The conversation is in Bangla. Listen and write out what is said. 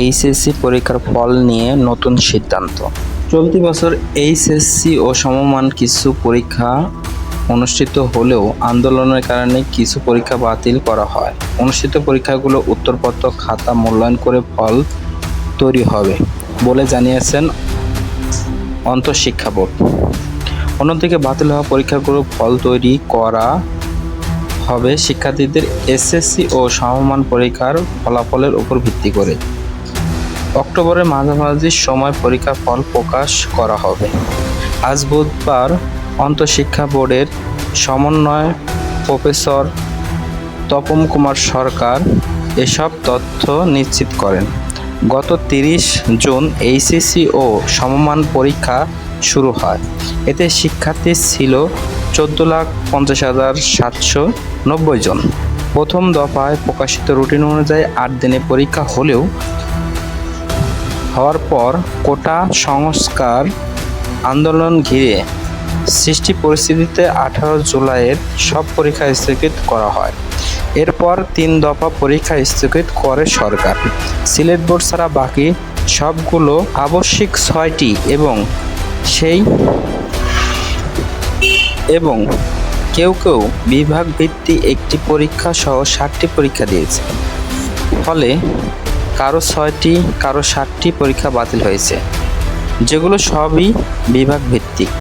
এইচএসসি পরীক্ষার ফল নিয়ে নতুন সিদ্ধান্ত। চলতি বছর এইচএসসি ও সমমান কিছু পরীক্ষা অনুষ্ঠিত হলেও আন্দোলনের কারণে কিছু পরীক্ষা বাতিল করা হয়। অনুষ্ঠিত পরীক্ষাগুলো উত্তরপত্র, খাতা মূল্যায়ন করে ফল তৈরি হবে বলে জানিয়েছেন অন্তঃশিক্ষা বোর্ড। অন্যদিকে বাতিল হওয়া পরীক্ষাগুলো ফল তৈরি করা হবে শিক্ষার্থীদের এসএসসি ও সমমান পরীক্ষার ফলাফলের উপর ভিত্তি করে। অক্টোবরের মাঝামাঝি সময় পরীক্ষার ফল প্রকাশ করা হবে। আজ বুধবার অন্তঃশিক্ষা বোর্ডের সমন্বয় প্রফেসর তপন কুমার সরকার এসব তথ্য নিশ্চিত করেন। গত তিরিশ জুন এইচএসসি ও সমমান পরীক্ষা শুরু হয়। এতে শিক্ষার্থী ছিল চোদ্দ লাখ পঞ্চাশ হাজার সাতশো নব্বই জন। প্রথম দফায় প্রকাশিত রুটিন অনুযায়ী আট দিনে পরীক্ষা হলেও হওয়ার পর কোটা সংস্কার আন্দোলন ঘিরে সৃষ্টি পরিস্থিতিতে আঠারো জুলাইয়ের সব পরীক্ষা স্থগিত করা হয়। এরপর তিন দফা পরীক্ষা স্থগিত করে সরকার। সিলেট বোর্ড ছাড়া বাকি সবগুলো আবশ্যিক ছয়টি এবং সেই এবং কেউ কেউ বিভাগ ভিত্তিক একটি পরীক্ষা সহ ষাটটি পরীক্ষা দিয়েছে। ফলে কারও ছয়টি কারও সাতটি পরীক্ষা বাতিল হয়েছে যেগুলো সবই বিভাগ ভিত্তিক